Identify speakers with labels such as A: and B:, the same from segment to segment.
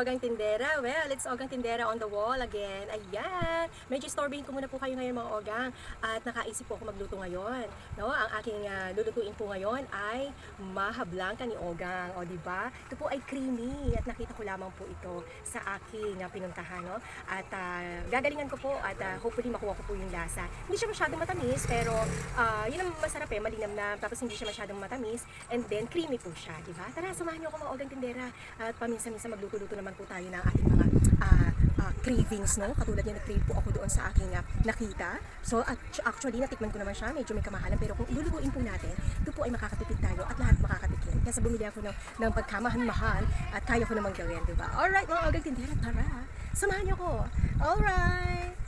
A: It's Ogang Tindera on the wall again. Ayan. Medyo storbyhin ko muna po kayo ngayon mga Ogang. At nakaisip po ako magluto ngayon. No? Ang aking ah, lulutuin po ngayon ay maha blanca ni Ogang. O, di ba? Ito po ay creamy. At nakita ko lamang po ito sa aking ah, pinuntahan. No? At ah, gagalingan ko po at ah, hopefully makuha ko po yung lasa. Hindi siya masyadong matamis pero ah, yun ang masarap eh. Malinam na. Tapos hindi siya masyadong matamis. And then creamy po siya. Di ba? Tara, samahan niyo ako mga Ogang Tindera. At paminsan-minsan magluto-luto naman po tayo ng ating mga ah, ah, cravings, no? Katulad yan, nag-crave po ako doon sa aking ah, nakita. So, at, actually, natikman ko naman siya. Medyo may kamahalan. Pero kung ilulutuin po natin, ito po ay makakatipid tayo at lahat makakatikim. Kaya sa bumili ako ng, ng pagkamahan-mahal at kaya ko namang gawin, di ba? Alright, mga agang tindera, tara. Samahan niyo ko. Alright.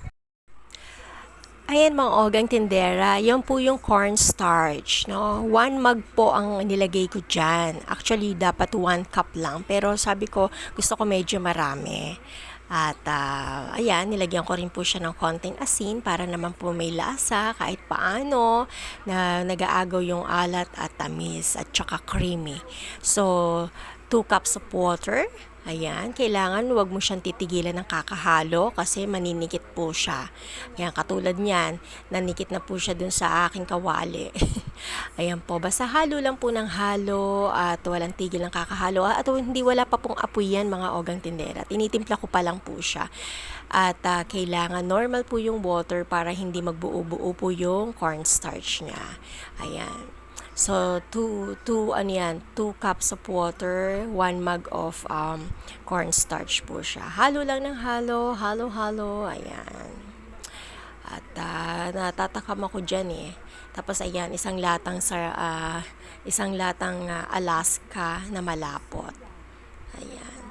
B: Ayan mga ogang tindera, yan po yung cornstarch, no? One mug po ang nilagay ko dyan. Actually, dapat one cup lang. Pero sabi ko, gusto ko medyo marami. At ah, ayan, nilagyan ko rin po siya ng konting asin para naman po may lasa kahit paano na nag-aagaw yung alat at tamis at saka creamy. So, 2 cups of water. Ayan, kailangan wag mo siyang titigilan ng kakahalo kasi maninikit po siya. Ayan, katulad niyan, nanikit na po siya dun sa aking kawali. Ayan po, basta halo lang po ng halo at walang tigil ng kakahalo. At hindi wala pa pong apoy yan mga ogang tindera. Tinitimpla ko pa lang po siya. At ah, kailangan normal po yung water para hindi magbuo-buo po yung cornstarch niya. Ayan. So, two, two, ano yan, two cups of water, one mug of um, cornstarch po siya. Halo lang ng halo, halo, halo, ayan. At ah, natatakam ako dyan eh. Tapos ayan, isang latang sa, ah, isang latang ah, Alaska na malapot. Ayan.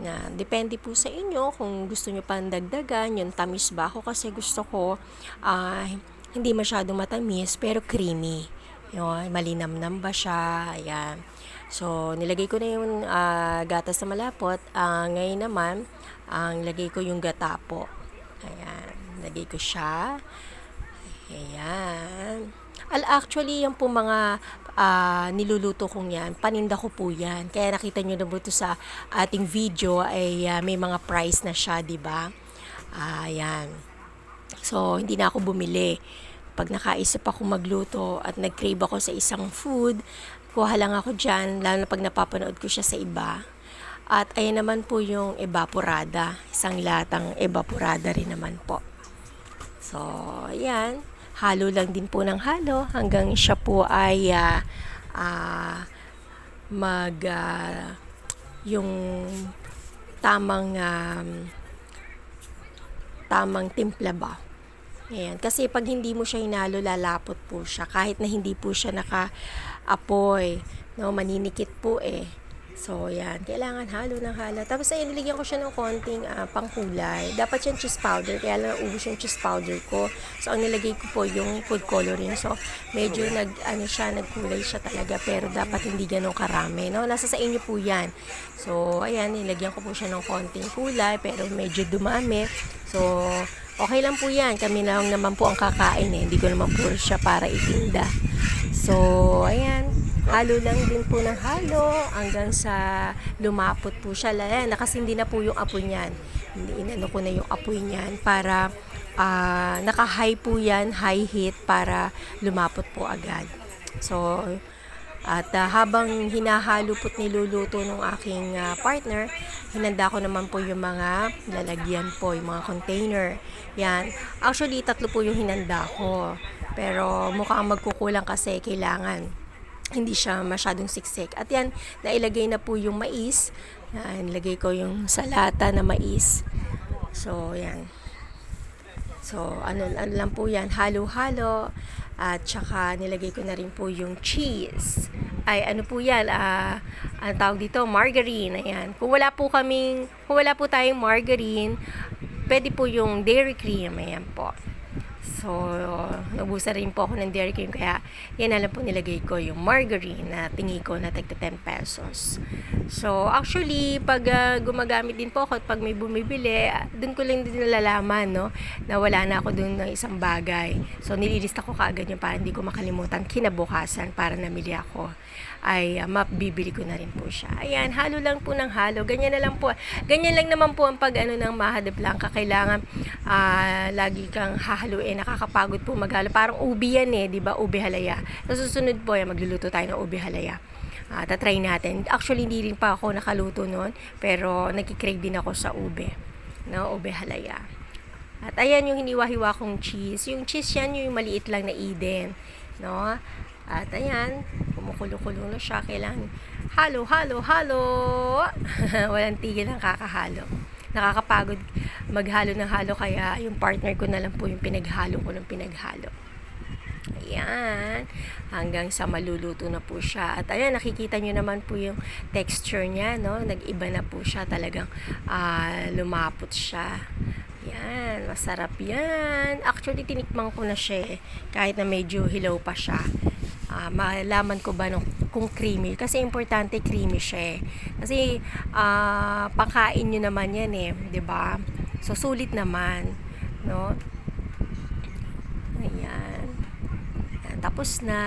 B: Na, depende po sa inyo kung gusto nyo pang dagdagan, yung tamis ba ako kasi gusto ko ah, hindi masyadong matamis pero creamy. Yun, malinamnam ba siya? Ayan. So, nilagay ko na yung ah, gatas na malapot. Ah, ngayon naman, ang lagay ko yung gata po. Ayan. Lagay ko siya. Ayan. Al actually, yung po mga ah, niluluto kong yan, paninda ko po yan. Kaya nakita nyo na po sa ating video ay ah, may mga price na siya, di ba? Ayan. So, hindi na ako bumili. Pag nakaisip ako magluto at nag-crave ako sa isang food, kuha lang ako dyan, lalo na pag napapanood ko siya sa iba. At ayan naman po yung evaporada. Isang latang evaporada rin naman po. So, ayan. Halo lang din po ng halo hanggang siya po ay ah, ah, mag ah, yung tamang um, tamang timpla ba. Ayan. Kasi pag hindi mo siya hinalo, lalapot po siya. Kahit na hindi po siya naka-apoy. No, maninikit po eh. So, yan. Kailangan halo ng halo. Tapos, ayun, niligyan ko siya ng konting ah, pangkulay. Dapat yung cheese powder. Kaya lang naubos yung cheese powder ko. So, ang nilagay ko po yung food coloring. So, medyo nag, ano siya, nagkulay siya talaga. Pero dapat hindi ganun karami. No? Nasa sa inyo po yan. So, ayan, nilagyan ko po siya ng konting kulay. Pero medyo dumami. So, okay lang po yan. Kami lang naman po ang kakain eh. Hindi ko naman po siya para itinda. So, ayan. Halo lang din po ng halo hanggang sa lumapot po siya. Ayan, nakasindi na po yung apoy niyan. Hindi inano ko na yung apoy niyan para ah, naka-high po yan, high heat para lumapot po agad. So, at ah, habang hinahalo po't niluluto ng aking ah, partner, hinanda ko naman po yung mga lalagyan po, yung mga container. Yan. Actually, tatlo po yung hinanda ko. Pero mukhang magkukulang kasi kailangan hindi siya masyadong siksik. At yan, nailagay na po yung mais. Yan, nilagay ko yung salata na mais. So, yan. So, ano, ano lang po yan, halo-halo. At saka nilagay ko na rin po yung cheese. Ay, ano po yan, ah, ang tawag dito, margarine. Ayan. Kung wala po kaming, kung wala po tayong margarine, pwede po yung dairy cream. Ayan po. So, nabusa rin po ako ng dairy cream kaya yan na lang po nilagay ko yung margarine na tingi ko na tagta 10 pesos. So, actually, pag ah, gumagamit din po ako at pag may bumibili, dun ko lang din nalalaman, no, na wala na ako dun ng isang bagay. So, nililista ko kaagad yung para hindi ko makalimutan kinabukasan para namili ako ay uh, mabibili ko na rin po siya. Ayan, halo lang po ng halo. Ganyan na lang po. Ganyan lang naman po ang pag ano ng Mahade Blanca. Kailangan ah, lagi kang hahaluin. Nakakapagod po maghalo. Parang ubi yan eh, di ba? Ubi halaya. Sa susunod po, yan, magluluto tayo ng ubi halaya. Ah, tatry natin. Actually, hindi rin pa ako nakaluto noon. Pero nagkikrave din ako sa ube. No, ube halaya. At ayan yung hiniwa-hiwa kong cheese. Yung cheese yan, yung maliit lang na Eden. No? At ayan, kumukulo-kulo na siya. Kailangan halo, halo, halo. Walang tigil ang kakahalo. Nakakapagod maghalo ng halo kaya yung partner ko na lang po yung pinaghalo ko ng pinaghalo. Ayan. Hanggang sa maluluto na po siya. At ayan, nakikita nyo naman po yung texture niya, no? Nag-iba na po siya. Talagang ah, lumapot siya. Yan, masarap yan. Actually, tinikman ko na siya eh. Kahit na medyo hilaw pa siya. Ah, malaman ko ba nung, kung creamy. Kasi importante creamy siya eh. Kasi ah, pangkain nyo naman yan eh. ba So, sulit naman. No? Ayan. Ayan, Tapos na.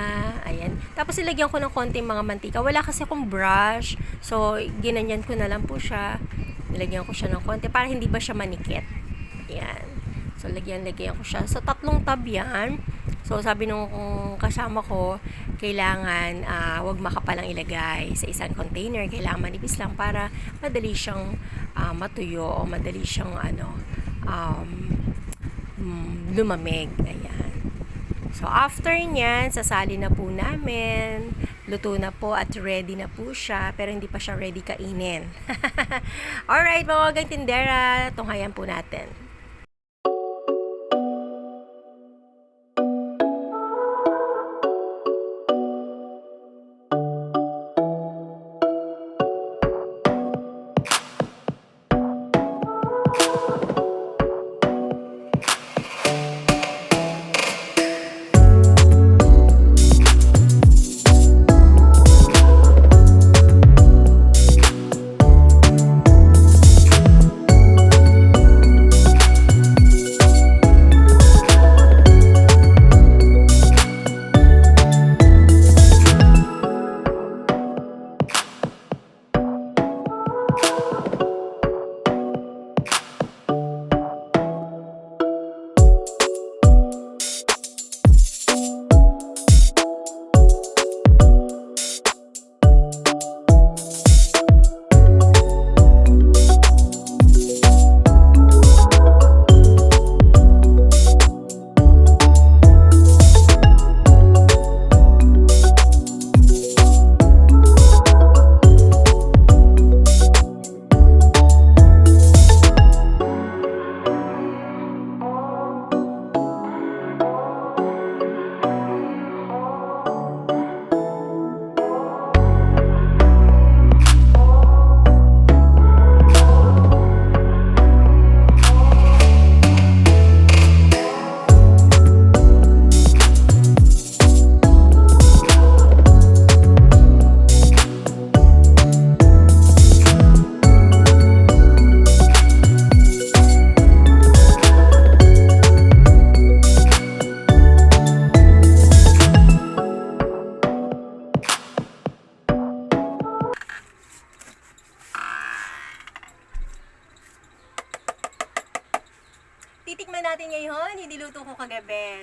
B: Ayan. Tapos ilagyan ko ng konting mga mantika. Wala kasi akong brush. So, ginanyan ko na lang po siya. Nilagyan ko siya ng konti para hindi ba siya manikit. Ayan. So, lagyan-lagyan ko siya. So, tatlong tab yan. So, sabi nung kasama ko, kailangan ah, wag makapalang ilagay sa isang container. Kailangan manipis lang para madali siyang ah, matuyo o madali siyang ano, um, mm, lumamig. Ayan. So, after nyan, sasali na po namin. Luto na po at ready na po siya, pero hindi pa siya ready kainin. Alright, mga wagang tindera, tunghayan po natin.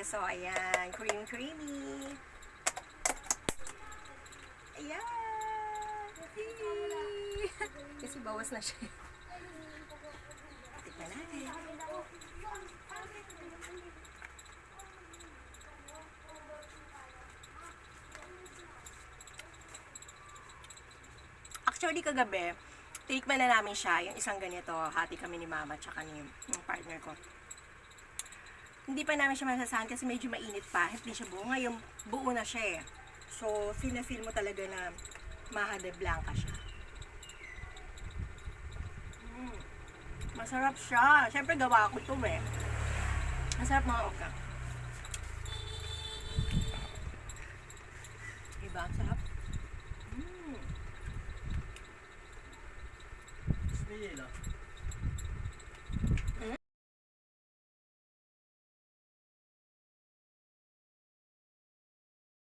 B: So, ayan, cream creamy. Ayan! Kasi bawas na siya. Tikman natin. Actually, kagabi, tinikman na namin siya, yung isang ganito, hati kami ni mama tsaka ni yung partner ko hindi pa namin siya masasahan kasi medyo mainit pa. Hindi siya buo. Ngayon, buo na siya eh. So, feel mo talaga na mahade blanca siya. Mm. Masarap siya. Siyempre, gawa ko ito eh. Masarap mga oka.
C: Diba? Sarap. Mm. Bismillah.